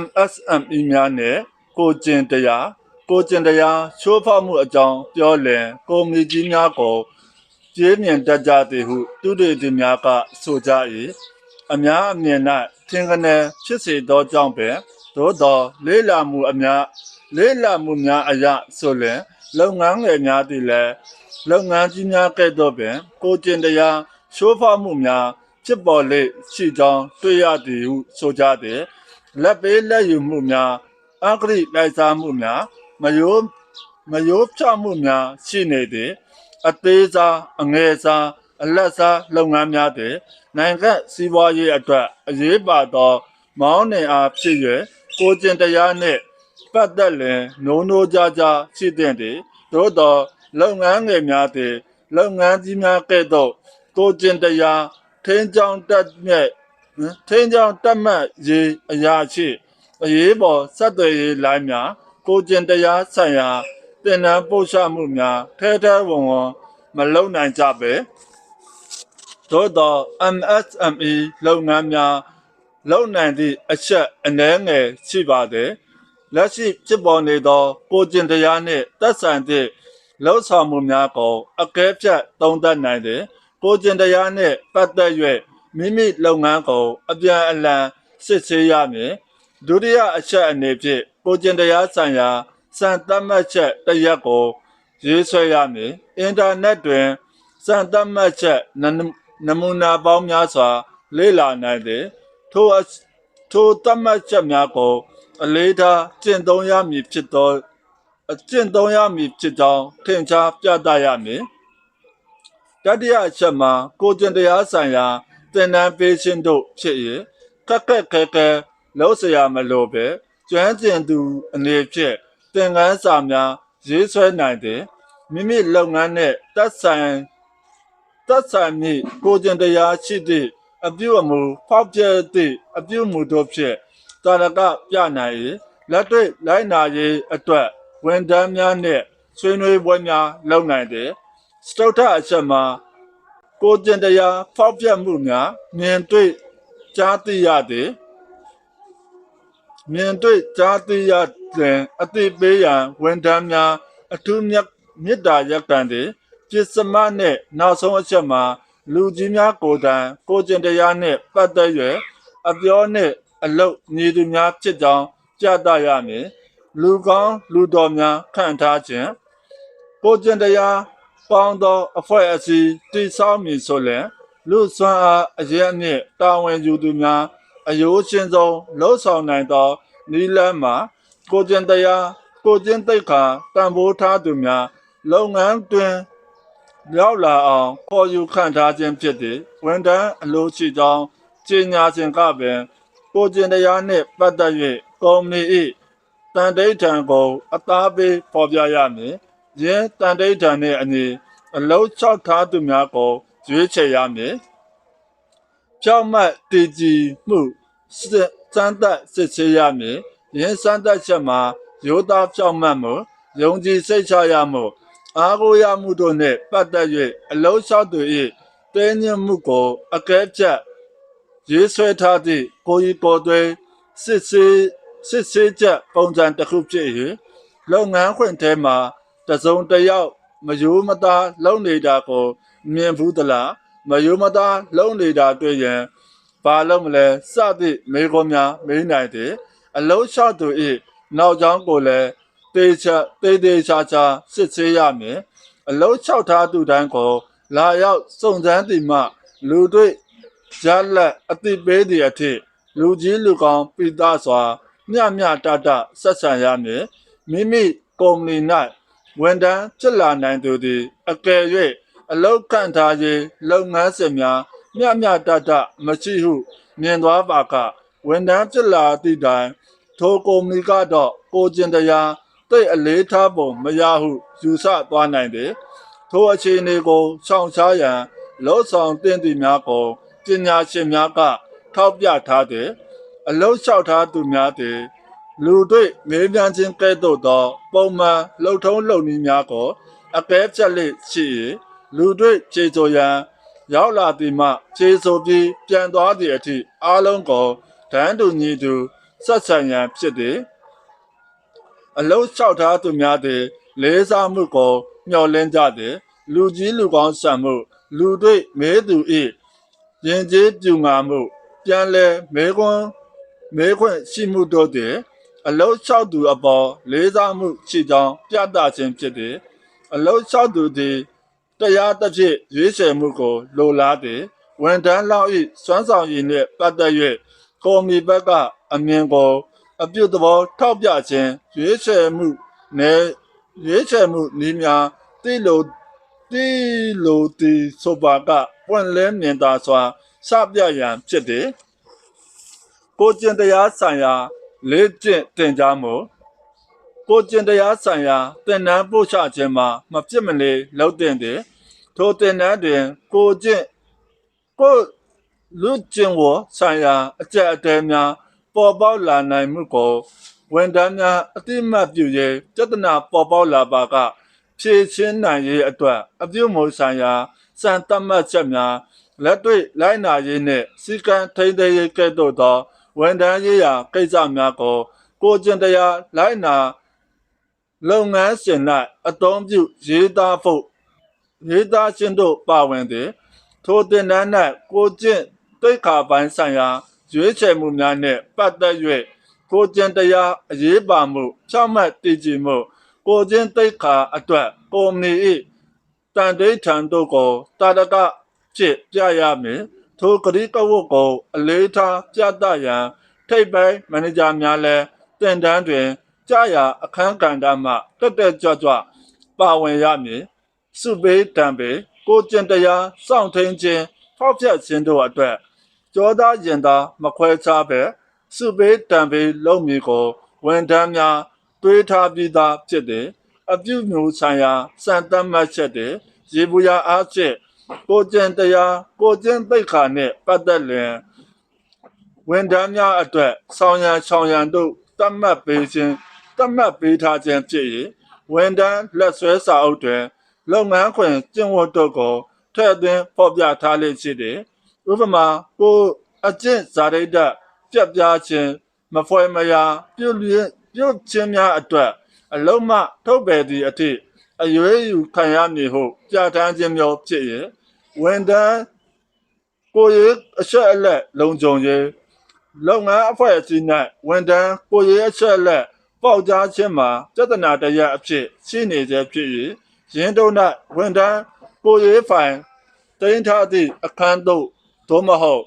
MSME များနဲ့ကိုကျင်တရားကိုကျင်တရားချိုးဖောက်မှုအကြောင်းပြောလင်ကုမ္ပဏီကြီးများကိုကျေးမြင်တတ်ကြသည်ဟုသူတွေသူများကဆိုကြ၏အများအမြင်၌သင်္ကနဖြစ်စေသောကြောင့်ပင်သို့သောလေးလာမှုအများလေးလာမှုများအရာဆိုလင်လုပ်ငန်းငယ်များသည်လည်းလုပ်ငန်းကြီးများကဲ့သို့ပင် ကိုကျင်တရားချိုးဖောက်မှုများဖြစ်ပေါ်လေရှိကြောင်းတွေ့ရသည်ဟုဆိုကြသည် လက်ပေးလက်ယူမှုများအဂရိလိုက်စားမှုများမယိုးမယိုးဖြမှုများရှိနေသည်အသေးစားအငယ်စားအလက်စားလုပ်ငန်းများသည်နိုင်ငံစီးပွားရေးအတွက်အရေးပါသော မောင်းနှင်အားဖြစ်၍ကိုကျင်တရားနှင့်ပတ်သက်လင်နိုးနိုးကြားကြားရှိတဲ့သည်သို့သောလုပ်ငန်းငယ်များသည်လုပ်ငန်းကြီးများကဲ့သို့ကိုကျင်တရားထင်းချောင်းတက်မြက် ထင်းချောင်းတက်မှတ်ရေးအရာရှိအရေးပေါ်ဆက်သွယ်ရေးလိုင်းများကိုကျင်တရားဆိုင်ရာတင်နန်းပို့ချမှုများထဲထဲဝင်ဝင်မလုံနိုင်ကြပဲသို့သော MSME လုပ်ငန်းများလုပ်နိုင်သည့်အချက်အနည်းငယ်ရှိပါသည်လက်ရှိဖြစ်ပေါ်နေသောကိုကျင်တရားနှင့်သက်ဆိုင်သည့်လှုပ်ဆောင်မှုများကိုအကဲဖြတ်သုံးသပ်နိုင်သည်ကိုကျင်တရားနှင့်ပတ်သက်၍ မိမိလုပ်ငန်းကိုအပြန်အလှန်စစ်ဆေးရမည်ဒုတိယအချက်အနေဖြင့်ကိုကျင်တရားဆိုင်ရာစံသတ်မှတ်ချက်တစ်ရပ်ကိုရေးဆွဲရမည်အင်တာနက်တွင်စံသတ်မှတ်ချက်နနနမူနာပေါင်းများစွာ လေ့လာနိုင်သည်ထိုအထိုသတ်မှတ်ချက်များကိုအလေးထားကျင့်သုံးရမည်ဖြစ်သောအကျင့်သုံးရမည်ဖြစ်ကြောင်းထင်ရှားပြသရမည်တတိယအချက်မှာကိုကျင့်တရားဆိုင်ရာ သင်တန်းပေးခြင်းတို့ဖြစ်၍ခက်ခက်ခဲခဲလှုပ်ရှားမလို့ပဲကျွမ်းကျင်သူအနေဖြင့်သင်ခန်းစာများရေးဆွဲနိုင်တဲ့မိမိလုပ်ငန်းနဲ့သက်ဆိုင်သက်ဆိုင်မိကိုကျင်တရားရှိသည့်အပြုအမူဖောက်ပြဲသည့်အပြုအမူတို့ဖြင့်တာရကပြနိုင်၏လက်တွေ့လိုက်နာရေးအတွက်ဝန်ထမ်းများနဲ့ဆွေးနွေးပွဲများလုပ်နိုင်တဲ့စတုထအချက်မှာ ကိုကျင်တရားဖောက်ပြဲမှုများမြင်တွေ့ကြားသိရသည်မြင်တွေ့ကြားသိရတဲ့အသိပေးရန်ဝန်ထမ်းများအထူးမြတ်မေတ္တာရပ်တံသည်ပစ္စမနဲ့နောက်ဆုံးအချက်မှာလူကြီးများကိုယ်တိုင်ကိုကျင့်တရားနှင့်ပတ်သက်၍အပြောနှင့်အလုပ်ညီသူများဖြစ်ကြောင်းပြသရမည်လူကောင်းလူတော်များခံထားခြင်းကိုကျင့်တရား ပေါင်းသောအဖွဲ့အစည်းတည်ဆောက်မည်ဆိုလျှင်လူစွမ်းအားအရေးအမြင့်တာဝန်ယူသူများအယိုးရှင်ဆုံးလှုပ်ဆောင်နိုင်သောနီလန်းမှာကိုကျင့်တရားကိုကျင့်သိက္ခာတန်ဖိုးထားသူများလုပ်ငန်းတွင်ရောက်လာအောင်ခေါ်ယူခံထားခြင်းဖြစ်သည်ဝန်တန်းအလို့ရှိကြောင်းကြေညာခြင်းကပင်ကိုကျင်တရားနှင့်ပတ်သက်၍ကုမ္ပဏီ၏တန်တိဋ္ဌံကိုအသားပေးဖော်ပြရမည် ယင်းတန်တိဋ္ဌံနှင့်အညီအလုံးချောက်ထားသူများကိုရွေးချယ်ရမည်ကြောက်မတ်တည်ကြည်မှုစစ်စမ်းသပ်စစ်ဆေးရမည်ယင်းစမ်းသပ်ချက်မှာရိုးသားကြောက်မတ်မှုယုံကြည်စိတ်ချရမှုအားကိုးရမှုတို့နှင့်ပတ်သက်၍အလုံးလျှောက်သူ၏တင်းညှမှုကိုအကဲဖြတ်ရေးဆွဲထားသည့်ကိုကြီးပေါ်သွေးစစ်ဆေးစစ်ဆေးချက်ပုံစံတစ်ခုဖြစ်၍လုပ်ငန်းခွင်ထဲမှာ တစုံတစ်ယောက်မယိုးမသားလုံနေတာကိုမြင်ဘူးသလားမယိုးမသားလုံနေတာတွေ့ရင်ဘာလို့မလဲစသည့်မေခွန်းများမေးနိုင်သည်အလုံးလျှောက်သူ၏နောက်ကျောင်းကိုလည်းတေချာတေးသေးချာချာစစ်ဆေးရမယ်အလုံးလျှောက်ထားသူတိုင်းကိုလာရောက်စုံစမ်းသည်မှလူတွေ့ရလက်အတိပေးသည့်အထိလူကြီးလူကောင်းပိသားစွာ မျှမျှတတဆက်ဆံရမည်မိမိကုမ္ပဏီ၌ ဝန်ထမ်းဖြစ်လာနိုင်သူသည်အကယ်၍အလောက်ခန့်ထားခြင်းလုပ်ငန်းစဉ်များမျှမျှတတမရှိဟု မြင်သွားပါကဝန်ထမ်းဖြစ်လာသည့်တိုင်ထိုကုမ္ပဏီကတော့ကိုကျင်တရားတိတ်အလေးထားပုံမရဟုယူဆသွားနိုင်တယ်။ထိုအခြေအနေကိုရှောင်ရှားရန်လှုပ်ဆောင်တင်သူများကိုပညာရှင်များကထောက်ပြထားတယ်။အလုံးလျှောက်ထားသူများသည် လူတွေ့မေးမြန်းခြင်းကဲ့သို့သော ပုံမှန်လှုပ်ထုံးလှုပ်နည်းများကိုအကဲဖြတ်လက်ရှိ၏လူတွေ့ခြေဆိုရန်ရောက်လာသည်မှခြေဆိုပြီးပြန်သွားသည့်အထိအားလုံးကိုတန်းတူညီသူဆက်ဆံရန်ဖြစ်သည်အလုံးလျှောက်ထားသူများသည် လေးစားမှုကိုမျှော်လင့်ကြသည် လူကြီးလူကောင်းဆံမှု လူတို့မဲသူ၏ရင်ကျေးပြူငါမှု ပြန်လဲမဲခွန်းမဲခွင့်ရှိမှုတို့သည် အလုံးလျှောက်သူအပေါ်လေးစားမှုရှိကြောင်းပြသခြင်းဖြစ်သည်အလုံးလျှောက်သူသည်တရားတစ်ဖြစ်ရွေးချယ်မှုကိုလိုလားသည်ဝန်ထမ်းလောက်၏စွမ်းဆောင်ရည်နှင့်ပတ်သက်၍ကော်မီဘက်ကအမြင်ကိုအပြုတ်သဘောထောက်ပြခြင်းရွေးချယ်မှုနဲ့ရွေးချယ်မှုနည်းများတိလိုတိလိုတီဆိုပါကပွင့်လဲမြင်သာစွာစပြရန်ဖြစ်သည်ကိုကျင်တရားဆိုင်ရာ လေးကျင့်တင်ကြားမှုကိုကျင်တရားဆိုင်ရာသင်တန်းပို့ချခြင်းမှာမပြစ်မနေလုပ်တင်သည်ထိုသင်တန်းတွင် ကိုကျင့်ကိုလူကျင့်ဝဆိုင်ရာအကြက်အတဲများပေါ်ပေါက်လာနိုင်မှုကိုဝန်ထမ်းများအတိမတ်ပြု၍ပြဿနာပေါ်ပေါက်လာပါကဖြည့်ချင်းနိုင်ရေးအတွက်အပြုမူဆိုင်ရာစံတတ်မှတ်ချက်များလက်တွေ့လိုက်နာရေးနှင့်စီကံထိန်းသိမ်းရေးကဲ့သို့သော ဝန်ထမ်းရေးရာကိစ္စများကို ကိုကျင်တရားလိုက်နာလုပ်ငန်းရှင်၌အသုံးပြုရေးသားဖို့ရေးသားခြင်းတို့ပါဝင်သည်ထိုတင်တန်း၌ကိုကျင့်တိတ်ခါပိုင်းဆိုင်ရာရွေးချယ်မှုများနှင့်ပတ်သက်၍ကိုကျင့်တရားအရေးပါမှုဖြောင့်မတ်တည်ကြည်မှုကိုကျင့်တိတ်ခါအတွက်ကိုမီ၏တန်တိထံတို့ကိုတာတကဖြစ်ပြရမည် ထိုကတိကဝတ်ကိုအလေးထားပြသရန်ထိပ်ပိုင်းမန်နေဂျာများလည်းတင်တန်းတွင်ကြာရအခန်းကဏ္ဍမှတက်တက်ကြွကြွပါဝင်ရမည်စုပေးတံပေးကိုကျင့်တရားစောင့်ထိန်ခြင်းဖောက်ဖျက်ခြင်းတို့အတွက်ကြောသားရင်သားမခွဲခြားပဲစုပေးတံပေးလုံးမည်ကိုဝန်ထမ်းများတွေးထားပြီးသားဖြစ်တယ်အပြုမျိုးဆိုင်ရာစံတတ်မှတ်ချက်တွေရေဘူးရအားဖြင့် ကိုကျင့်တရားကိုကျင့်သိက္ခာနှင့်ပတ်သက်လျင်ဝန်ထမ်းများအတွက်ဆောင်ရန်ဆောင်ရန်တို့တတ်မှတ်ပေးခြင်းတတ်မှတ်ပေးထားခြင်းဖြစ်၏ဝန်ထမ်းလက်ဆွဲစာအုပ်တွင်လုပ်ငန်းခွင်ကျင့်ဝတ်တို့ကိုထည့်သွင်းဖော်ပြထားလေ့ရှိသည်ဥပမာကိုအကျင့်ဇာတိတ္တပြက်ပြားခြင်းမဖွဲမရာပြုလျက်ပြုခြင်းများအတွက်အလုံးမထုတ်ပယ်သည့်အထိအရွေးယူခံရမည်ဟုပြဋ္ဌာန်းခြင်းမျိုးဖြစ်၏ ဝန်ထမ်းကိုယ်ရေးအချက်အလက်လုံခြုံရေးလုပ်ငန်းအဖွဲ့အစည်း၌ဝန်ထမ်းကိုယ်ရေးအချက်အလက်ပေါက်ကြားခြင်းမှာပြဿနာတရက်အဖြစ်ရှိနေစေဖြစ်၍ရင်းတို့၌ဝန်ထမ်းကိုယ်ရေးဖိုင်တင်ထားသည့်အခန်းသို့သို့မဟုတ်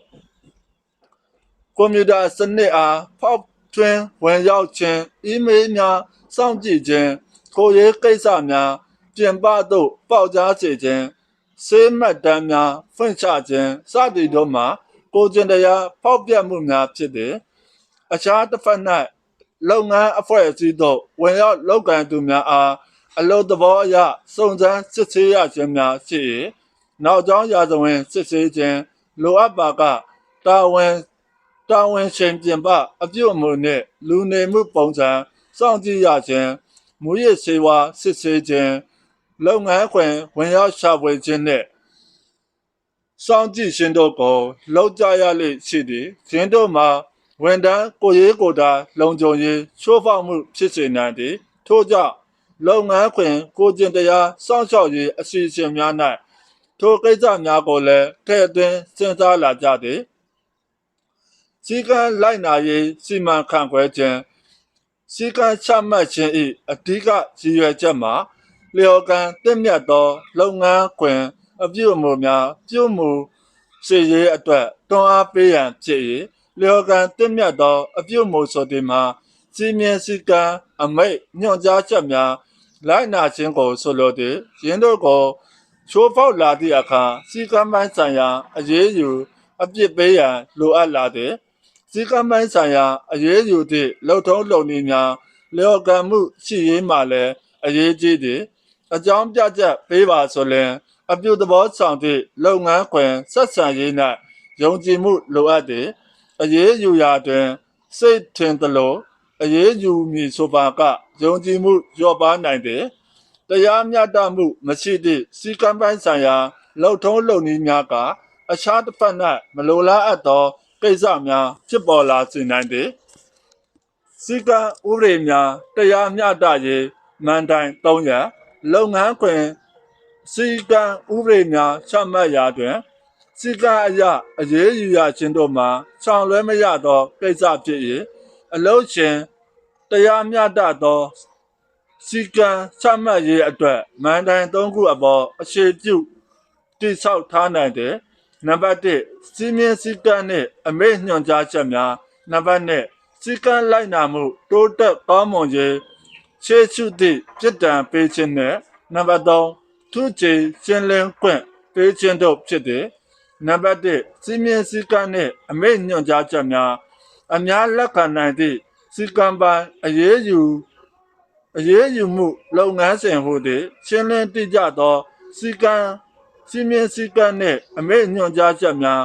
ကွန်ပျူတာစနစ်အားဖောက်ထွင်းဝင်ရောက်ခြင်းအီးမေးလ်များစောင့်ကြည့်ခြင်းကိုယ်ရေးကိစ္စများပြင်ပသို့ပေါက်ကြားစေခြင်း စေးမှတ်တမ်းများဖွင့်ချခြင်းစသည်တို့မှာကိုကျင်တရားဖောက်ပြမှုများဖြစ်သည်အခြားတစ်ဖက်၌လုပ်ငန်းအဖွဲ့အစည်းတို့ဝင်ရောက်လုပ်ကိုင်သူများအားအလို့သဘောအရစုံစမ်းစစ်ဆေးရခြင်းများရှိ၏နောက်ကျောင်းရာဇဝင်စစ်ဆေးခြင်းလိုအပ်ပါကတာဝန်တာဝန်ရှင်ပြင်ပအပြုအမူနှင့်လူနေမှုပုံစံစောင့်ကြည့်ရခြင်းမူရစ်စေဝါစစ်ဆေးခြင်း လုပ်ငန်းခွင်ဝင်ရောက်ရှာဖွေခြင်းနှင့်စောင့်ကြည့်ခြင်းတို့ကိုလောက်ကြရလိမ့်ရှိသည်ခြင်းတို့မှာဝန်ထမ်းကိုရေးကိုယ်တာလုံခြုံရေးချိုးဖောက်မှုဖြစ်စေနိုင်သည်ထို့ကြောင့်လုပ်ငန်းခွင်ကိုကျင်တရားစောင့်ရှောက်ရေးအစီအစဉ်များ၌ထိုကိစ္စများကိုလည်းထည့်သွင်းစဉ်းစားလာကြသည်စီကံလိုက်နာရေးစီမံခန့်ခွဲခြင်းစီကံချမှတ်ခြင်း၏အဓိကရည်ရွယ်ချက်မှာ လျော်ကန်တင့်မြတ်သော လုပ်ငန်းခွင်အပြုအမူများပြုမှုစေရေးအတွက်တွန်းအားပေးရန်ဖြစ်၏လျော်ကန်တင့်မြတ်သောအပြုအမူဆိုသည်မှာစီမင်းစည်းကမ်းအမိတ်ညွှန်ကြားချက်များလိုက်နာခြင်းကိုဆိုလိုသည်ယင်းတို့ကိုချိုးဖောက်လာသည့်အခါစီကံပိုင်းဆိုင်ရာအရေးယူအပြစ်ပေးရန်လိုအပ်လာသည်စီကံပိုင်းဆိုင်ရာအရေးယူသည့်လှုပ်ထုံးလုံနည်းများလျော်ကန်မှုရှိရေးမှလည်းအရေးကြီးသည် အကြောင်းပြချက်ပေးပါဆိုရင်အပြုသဘောဆောင်သည့်လုပ်ငန်းခွင်ဆက်ဆံရေး၌ယုံကြည်မှုလိုအပ်သည်အရေးယူရာတွင် စိတ်ထင်သလိုအရေးယူမည်ဆိုပါကယုံကြည်မှုလျော့ပါနိုင်သည်တရားမျှတမှုမရှိသည့်စီကံပိုင်းဆိုင်ရာလှုပ်ထုံးလုပ်နည်းများကအခြားတစ်ဖက်၌မလိုလားအပ်သောကိစ္စများဖြစ်ပေါ်လာစေနိုင်သည်စီကံဥပဒေများတရားမျှတရေးမန်တိုင်300 လုပ်ငန်းခွင်စီကံဥပဒေများချမှတ်ရာတွင်စီကံအရအရေးယူရခြင်းတို့မှာဆောင်လွဲမရသောကိစ္စဖြစ်၏အလို့ရှင်တရားမျှတသောစီကံချမှတ်ရေးအတွက်မန်တိုင်3ခုအပေါ်အခြေပြုတိဆောက်ထားနိုင်တယ်နံပါတ်1စီမင်းစည်းကမ်းနှင့်အမိန့်ညွှန်ကြားချက်များနံပါတ်2စည်းကမ်းလိုက်နာမှုတိုးတက်ကောင်းမွန်ရေး ရှေ့ရှုသည့်ပြစ်ဒဏ်ပေးခြင်းနဲ့နံပါတ်3ထုချေရှင်းလင်းခွင့်ပေးခြင်းတို့ဖြစ်တယ်နံပါတ်1စီမင်းစည်းကမ်းနှင့်အမိန့်ညွှန်ကြားချက်များအများလက်ခံနိုင်သည့်စည်းကမ်းပိုင်းအရေးယူအရေးယူမှု လုပ်ငန်းစဉ်ဟူသည်ရှင်းလင်းတိကျသောစည်းကမ်းစီမင်းစည်းကမ်းနှင့်အမိန့်ညွှန်ကြားချက်များ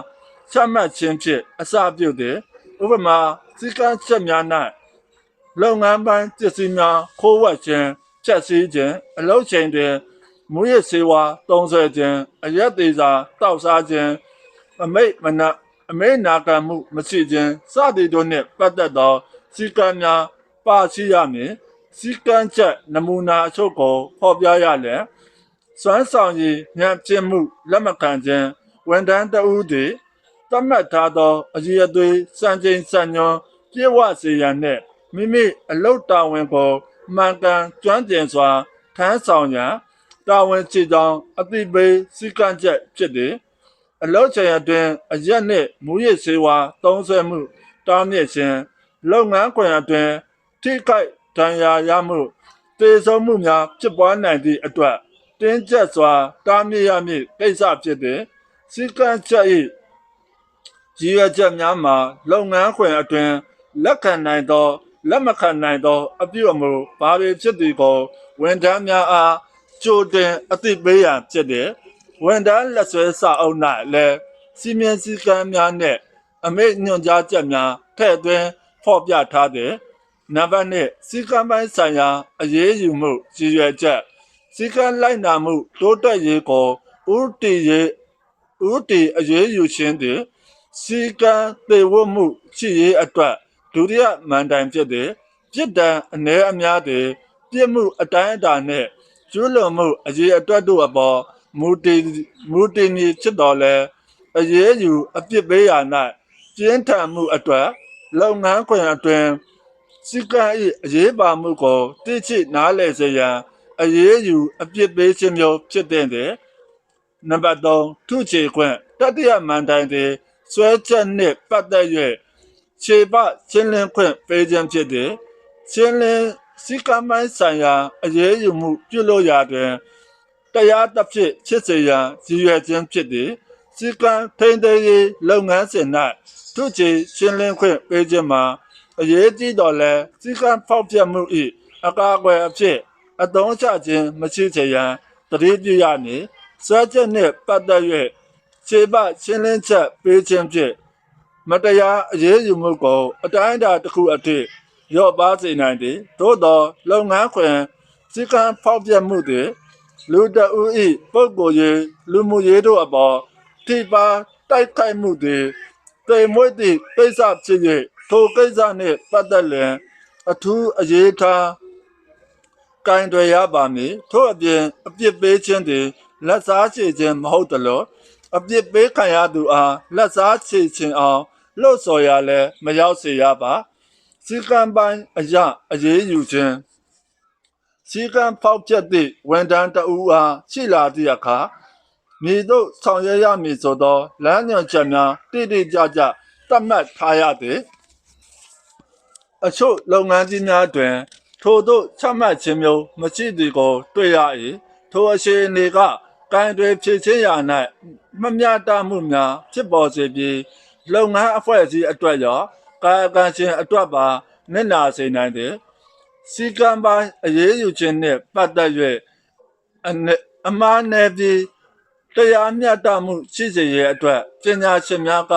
ချမှတ်ခြင်းဖြင့်အစပြုသည်ဥပမာစည်းကမ်းချက်များ၌ လုပ်ငန်းပိုင်းပစ္စည်းများခိုးဝှက်ခြင်းဖြတ်စည်းခြင်းအလုပ်ချိန်တွင်မူရစ်စေဝါတုံးဆွဲခြင်းအရက်သေးစာတောက်စားခြင်းအမိတ်မနအမိတ်နာခံမှုမရှိခြင်းစသည်တို့နှင့်ပတ်သက်သောစည်းကမ်းများပါရှိရမည်စည်းကမ်းချက်နမူနာအချို့ကိုဖော်ပြရလျက်စွမ်းဆောင်ရည်ဉာဏ်ကျင့်မှုလက်မခံခြင်းဝန်ထမ်းတဦးသည်သတ်မှတ်ထားသောအရေးအသွေးစံချိန်စံညွန်ပြည့်ဝစေရန်နှင့် မိမိအလုတ်တာဝန်ကိုမှန်ကန်ကျွမ်းကျင်စွာထမ်းဆောင်ရန်တာဝန်ချကြောင်းအသိပေးစည်းကမ်းချက်ဖြစ်သည်အလုတ်ချိန်အတွင်းအရက်နှင့်မူရစ်စေဝါသုံးဆွဲမှုတားမြစ်ခြင်းလုပ်ငန်းခွင်အတွင်းထိခိုက်ဒဏ်ရာရမှုတေဆုံးမှုများဖြစ်ပွားနိုင်သည့်အတွက်တင်းကျပ်စွာတားမြစ်ရမည့်ကိစ္စဖြစ်သည်စည်းကမ်းချက်၏ရည်ရွယ်ချက်များမှာလုပ်ငန်းခွင်အတွင်းလက်ခံနိုင်သော လက်မခံနိုင်သော အပြုအမူဘာတွေဖြစ်သည်ကိုဝန်ထမ်းများအားကြိုတင်အသိပေးရန်ဖြစ်တယ်ဝန်ထမ်းလက်ဆွဲစာအုပ်၌လည်းစီမံစည်းကမ်းများနဲ့အမိန့်ညွှန်ကြားချက်များထည့်သွင်းဖော်ပြထားတယ်နံပါတ်1စီကံပိုင်းဆိုင်ရာအရေးယူမှုရည်ရွယ်ချက်စီကံလိုက်နာမှုတိုးတက်ရေးကိုဥတီရေးဥတီအရေးယူခြင်းသည်စီကံသေဝတ်မှုရှိရေးအတွက် ဒုတိယမန်တိုင်ဖြစ်သည်ပြစ်ဒဏ်အ ਨੇ အများသည်ပြစ်မှုအတိုင်းအတာနှင့်ကျူးလွန်မှုအရေးအတွက်တို့အပေါ်မူတည်မူတည်မည်ဖြစ်တော်လဲအရေးယူအပြစ်ပေးရာ၌ကျင်းထန်မှုအတွက်လုပ်ငန်းခွင်အတွင်စီကံ၏အရေးပါမှုကိုတိကျနားလည်စေရန်အရေးယူအပြစ်ပေးခြင်းမျိုးဖြစ်တဲ့နံပါတ်3ထုချေခွင့်တတိယမန်တိုင်သည်ဆွဲချက်နှင့်ပတ်သက်၍ ခြေပချင်းလင်းခွင့်ပေးခြင်းဖြစ်သည်ချင်းလင်းစီကံမိုင်းဆိုင်ရာအရေးယူမှုပြုလို့ရတွင်တရားတစ်ဖြစ်ဖြစ်စေရန်ရည်ရွယ်ခြင်းဖြစ်သည်စီကံထိန်းသိမ်းရေးလုပ်ငန်းစဉ်၌ထုချေရှင်းလင်းခွင့်ပေးခြင်းမှာအရေးကြီးတော်လဲစီကံဖောက်ပြမှု၏အကာအကွယ်အဖြစ်အသုံးချခြင်းမရှိစေရန်တတိပြုရမည်စွဲချက်နှင့်ပတ်သက်၍ခြေပရှင်းလင်းချက်ပေးခြင်းဖြင့် မတရားအရေးယူမှုကိုအတိုင်းအတာတစ်ခုအထိရော့ပါစေနိုင်သည်သို့သောလုပ်ငန်းခွင်စီကံဖောက်ပြမှုသည်လူတအူဤပုဂ္ဂိုလ်ရေးလူမှုရေးတို့အပေါ်ထိပါတိုက်ခိုက်မှုသည်တိမ်မွေ့သည့်ကိစ္စဖြစ်၍ထိုကိစ္စနှင့်ပတ်သက်လျင်အထူးအရေးထားကင်တွေရပါမည်ထို့အပြင်အပြစ်ပေးခြင်းသည်လက်စားချေခြင်းမဟုတ်သလိုအပြစ်ပေးခံရသူအားလက်စားချေခြင်းအောင် လှုပ်ဆော်ရလဲမရောက်စေရပါစီကံပိုင်းအရာအရေးယူခြင်းစီကံဖောက်ချက်သည့်ဝန်တန်းတအူအားရှိလာသည့်အခါမြေတို့ဆောင်ရွက်ရမည်ဆိုသောလမ်းညွှန်ချက်များတိတိကျကျသတ်မှတ်ထားရသည်အချို့လုပ်ငန်းကြီးများတွင် ထိုတို့ချမှတ်ခြင်းမျိုးမရှိသည်ကို တွေ့ရ၏ထိုအရှိအနေကကံတွေဖြစ်ခြင်းရာ၌မမျှတမှုများဖြစ်ပေါ်စေပြီး လုပ်ငန်းအဖွဲ့အစည်းအတွက်ရောကာယကံရှင်အတွက်ပါနစ်နာစေနိုင်သည်စီကံပိုင်းအရေးယူခြင်းနှင့်ပတ်သက်၍အနအမှားနယ်ပြီးတရားမျှတမှုရှိစေရအတွက်ပညာရှင်များက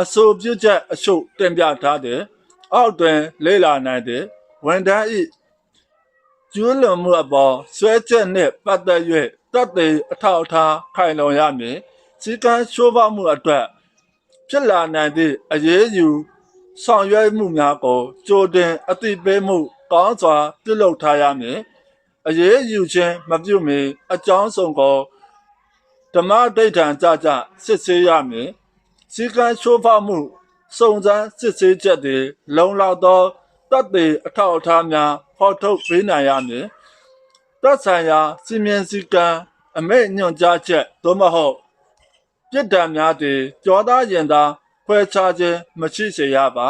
အဆိုပြုချက်အချို့တင်ပြထားသည်အောက်တွင်လေ့လာနိုင်သည်ဝန်ထမ်း၏ကျူးလွန်မှုအပေါ်ဆွဲချက်နှင့်ပတ်သက်၍တပ်သိအထောက်အထားခိုင်လုံရမည်စီကံရှိုးဖောက်မှုအတွက် ဖြစ်လာနိုင်သည့်အရေးယူဆောင်ရွက်မှုများကိုကြိုတင်အသိပေးမှုကောင်းစွာပြုလုပ်ထားရမည်အရေးယူခြင်းမပြုမီအကြောင်းစုံကိုဓမ္မဒိဋ္ဌံကြကြစစ်ဆေးရမည်စီကံချိုးဖောက်မှုစုံစမ်းစစ်ဆေးချက်တွေလုံလောက်သောတတ်သိအထောက်အထားများဖော်ထုတ်ပေးနိုင်ရမည်သက်ဆိုင်ရာစီမင်းစည်းကမ်းအမိန့်ညွှန်ကြားချက်သို့မဟုတ် ပြစ်ဒဏ်များတွင်ကြောသားရင်သာခွဲခြားခြင်းမရှိစေရပါ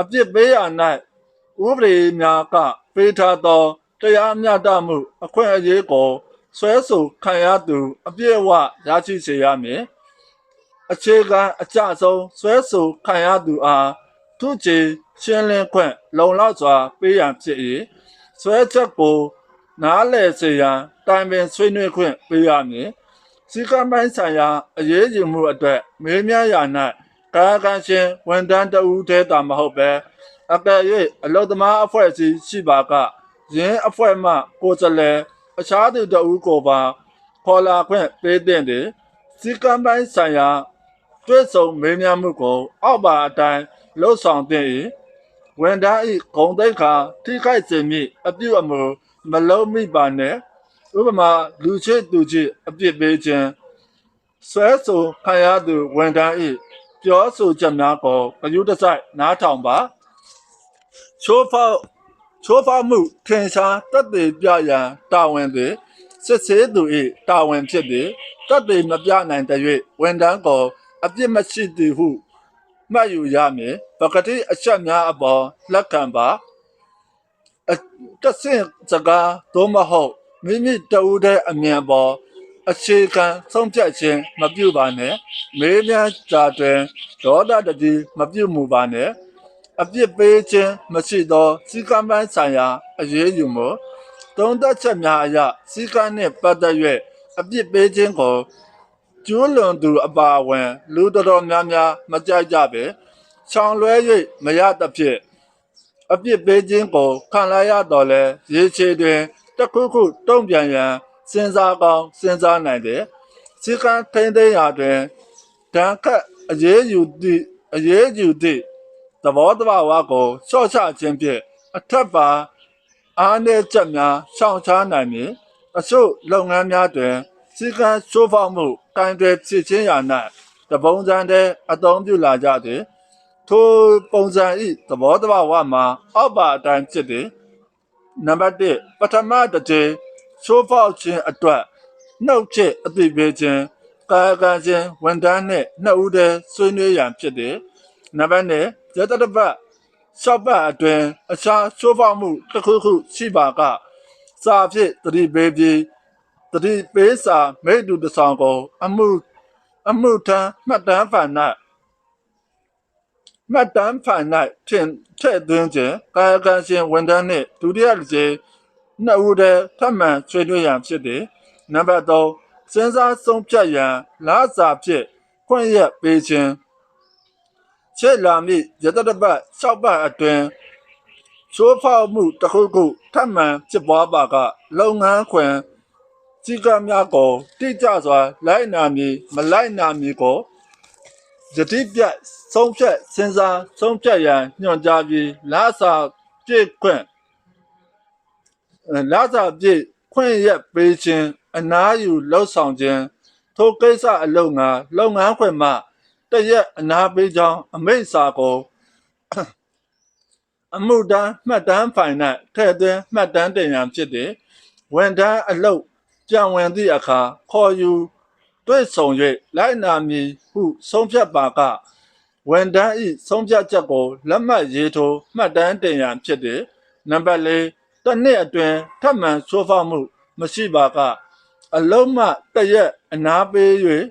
အပြစ်ပေးရ၌ဥပဒေများကပေးထားသောတရားမျှတမှု အခွင့်အရေးကိုဆွဲဆိုခံရသူ အပြည့်အဝရရှိစေရမည်အခြေခံအကြဆုံးဆွဲဆိုခံရသူအားသူချေရှင်းလင်းခွင့် လုံလောက်စွာ ပေးရန်ဖြစ်၏ဆွဲချက်ကိုနားလည်စေရန်တိုင်ပင်ဆွေးနွေးခွင့်ပေးရမည် စီကံပိုင်းဆိုင်ရာအရေးယူမှုအတွက်မေးမြန်းရာ၌ကာယကံရှင်ဝန်ထမ်းတဦးတည်းသာမဟုတ်ပဲအကယ်၍အလုသမားအဖွဲ့အစည်းရှိပါကယင်းအဖွဲ့မှကိုယ်စားလှယ်အခြားသူတဦးကိုပါခေါ်လာခွင့်ပေးတဲ့တွင်စီကံပိုင်းဆိုင်ရာတွဲဆုံမေးမြန်းမှုကိုအောက်ပါအတိုင်းလှုပ်ဆောင်တဲ့၏ဝန်ထမ်း၏ဂုံတိတ်ခါထိခိုက်စေမည့်အပြုအမူမလုံးမိပါနဲ့ ဥပမာလူချစ်သူချစ်အပြစ်ပေးခြင်းဆွဲဆိုခံရသူဝန်ထမ်း၏ပြောဆိုချက်များကိုအယူတစိုက်နားထောင်ပါချိုးဖောက်ချိုးဖောက်မှုထင်ရှားတက်သေးပြရန်တာဝန်သည်စစ်ဆေးသူ၏တာဝန်ဖြစ်သည်တက်သေးမပြနိုင်တဲ့၍ဝန်ထမ်းကိုအပြစ်မရှိသည်ဟုမှတ်ယူရမည်ပကတိအချက်များအပေါ်လက်ခံပါအတဆင့်စကားသို့မဟုတ် မိမိတဦးတဲ့အမြင်ပေါ်အခြေခံဆုံးဖြတ်ခြင်းမပြုပါနဲ့မေးမြန်းကြတွင်ဒေါသတတိမပြုမူပါနဲ့အပြစ်ပေးခြင်းမရှိသောစီကံပိုင်းဆိုင်ရာအရေးယူမှုသုံးသက်ချက်များအရစီကံနှင့်ပတ်သက်၍အပြစ်ပေးခြင်းကိုကျူးလွန်သူအပါအဝင် လူတော်တော်များများမကြိုက်ကြပဲချောင်လွဲ၍မရသဖြင့်အပြစ်ပေးခြင်းကိုခံလာရတော့လဲရေချေတွင် တစ်ခုခုတုံ့ပြန်ရန်စဉ်းစားကောင်းစဉ်းစားနိုင်တယ်စီကံထိမ့်သိမ်းရာတွင်ဓာတ်ခတ်အရေးယူသည့်အရေးယူသည့်သဘောတဘာဝကိုလျှော့ချခြင်းဖြင့်အထက်ပါအားနည်းချက်များရှောင်ရှားနိုင်မည်အချို့လုပ်ငန်းများတွင်စီကံချိုးဖောက်မှုကံတွေဖြစ်ခြင်းရာ၌တပုံစံတဲ့အသုံးပြုလာကြသည်ထိုပုံစံဤသဘောတဘာဝမှာအောက်ပါအတိုင်းဖြစ်သည် နံပါတ်1ပထမတစ်ကြိမ်ချိုးဖောက်ခြင်းအတွက်နှုတ်ချက်အသိပေးခြင်းကာယကံခြင်းဝန်ထမ်းနှင့်နှစ်ဦးတည်းဆွေးနွေးရန်ဖြစ်သည်နံပါတ်2ဇတတပတ်ရှော့ပတ်အတွင်အခြားချိုးဖောက်မှုတစ်ခုခုရှိပါကစာဖြင့်တတိပေးပြီးတတိပေးစာမိတ္တူတဆောင်ကို အမှုအမှုထမ်းမှတ်တမ်းဖန်၌ မှတ်တမ်းဖန်၌ထင်ထည့်သွင်းခြင်းကာယကံရှင်ဝန်ထမ်းနှင့်ဒုတိယတစ်ကြိမ်နှစ်ဦးတည်းထပ်မံဆွေးနွေးရန်ဖြစ်သည်နံပါတ်3စဉ်းစားဆုံးဖြတ်ရန်လားစာဖြင့်ခွင့်ရပေးခြင်းချေလာမိရတတပတ်၆ပတ်အတွင်းချိုးဖောက်မှုတစ်ခုခုထပ်မံဖြစ်ပွားပါကလုပ်ငန်းခွင်စီကံများကိုတိကျစွာလိုက်နာမည်မလိုက်နာမည်ကို ယတိပြတ်ဆုံးဖြတ်စဉ်းစားဆုံးဖြတ်ရန်ညွှန်ကြားပြီးလားစာပြည့်ခွင့်လာစာပြည့်ခွင့်ရက်ပေးခြင်းအနားယူလှုပ်ဆောင်ခြင်းထိုကိစ္စအလုပ်ငါလုပ်ငန်းခွင်မှတရက်အနားပေးကြောင်းအမိန့်စာကိုအမှုတန်းမှတ်တမ်းဖိုင်၌ထည့်သွင်းမှတ်တမ်းတင်ရန်ဖြစ်သည်ဝန်ထမ်းအလုပ်ပြန်ဝင်သည့်အခါခေါ်ယူ တွေ့ဆုံ၍လိုက်နာမည်ဟုဆုံးဖြတ်ပါကဝန်ထမ်း၏ဆုံးဖြတ်ချက်ကိုလက်မှတ်ရေးထိုးမှတ်တမ်းတင်ရန်ဖြစ်သည်နံပါတ်၄တစ်နှစ်အတွင်းထပ်မံချိုးဖောက်မှု မရှိပါကအလုံးမတရက်အနာပေး၍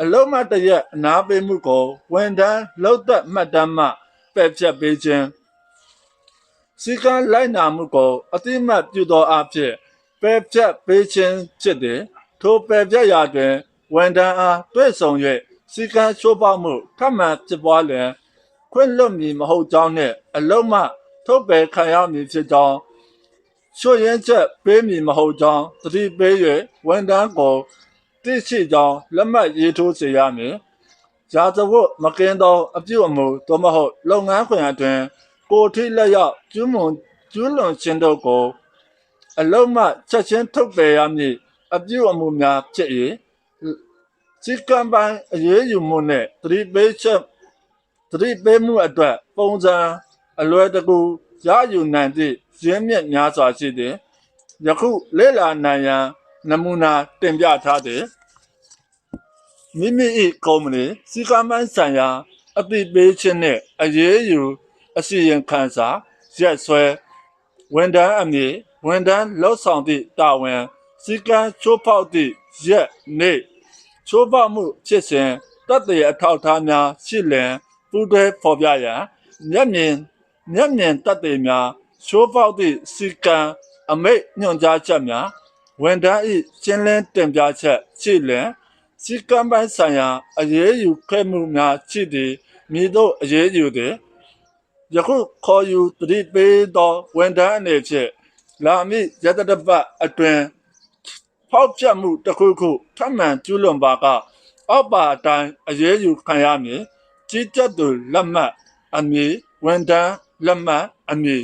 အလုံးမတရက်အနာပေးမှုကိုဝန်ထမ်းလောက်သက်မှတ်တမ်းမှပယ်ဖြတ်ပေးခြင်းစီကံလိုက်နာမှုကိုအတိမတ်ပြုသောအဖြစ်ပယ်ဖြတ်ပေးခြင်းဖြစ်သည်ထိုပယ်ဖြတ်ရာတွင် ဝန်ထမ်းအားတွေ့ဆုံ၍စီကံချိုးဖောက်မှုထပ်မံဖြစ်ပွားလျင်ခွင့်လွတ်မည်မဟုတ်ကြောင်းနှင့်အလုံးမထုတ်ပယ်ခံရမည်ဖြစ်ကြောင်းချွတ်ရင်ချက်ပေးမည်မဟုတ်ကြောင်းသတိပေး၍ဝန်တန်းကိုသိရှိကြောင်းလက်မှတ်ရေးထိုးစေရမည်ရာဇဝတ်မကင်းသောအပြုအမူသို့မဟုတ်လုပ်ငန်းခွင်အတွင်ကိုယ်ထိလက်ရောက်ကျူးမွန်ကျူးလွန်ခြင်းတို့ကိုအလုံးမချက်ချင်းထုတ်ပယ်ရမည်အပြုအမူများဖြစ်၏ စီကံပိုင်းအရေးယူမှုနှင့်သတိပေးချက်သတိပေးမှုအတွက်ပုံစံအလွယ်တကူရယူနိုင်သည့်ရင်းမြစ်များစွာရှိသည်ယခုလေ့လာနိုင်ရန်နမူနာတင်ပြထားသည်မိမိ၏ကုမ္ပဏီစီကံမိုင်းဆိုင်ရာအသိပေးခြင်းနှင့်အရေးယူအစီရင်ခံစာရက်စွဲဝန်ထမ်းအမည်ဝန်ထမ်းလှုပ်ဆောင်သည့်တာဝန်စီကံချိုးဖောက်သည့်ရက်နေ့ ချိုးဖောက်မှုဖြစ်စဉ်တပ်တွေအထောက်အထားများရှိလျင်ပူးတွဲဖော်ပြရန်မျက်မြင်မျက်မြင်တပ်တွေများချိုးဖောက်သည့်စီကံအမိတ်ညွှန်ကြားချက်များဝန်ထမ်း၏ရှင်းလင်းတင်ပြချက်ရှိလျင်စီကံပိုင်းဆိုင်ရာအရေးယူခဲ့မှုများရှိသည်မိတို့အရေးယူသည်ယခုခေါ်ယူတတိပေးသောဝန်ထမ်းအနေဖြင့်လာမည့်ရတတပတ်အတွင် ဖောက်ပြတ်မှုတစ်ခုခုထပ်မံကျူးလွန်ပါကအောက်ပါအတိုင်းအရေးယူခံရမည်ကြီးကြပ်သူလက်မှတ်အမည်ဝန်ထမ်းလက်မှတ်အမည်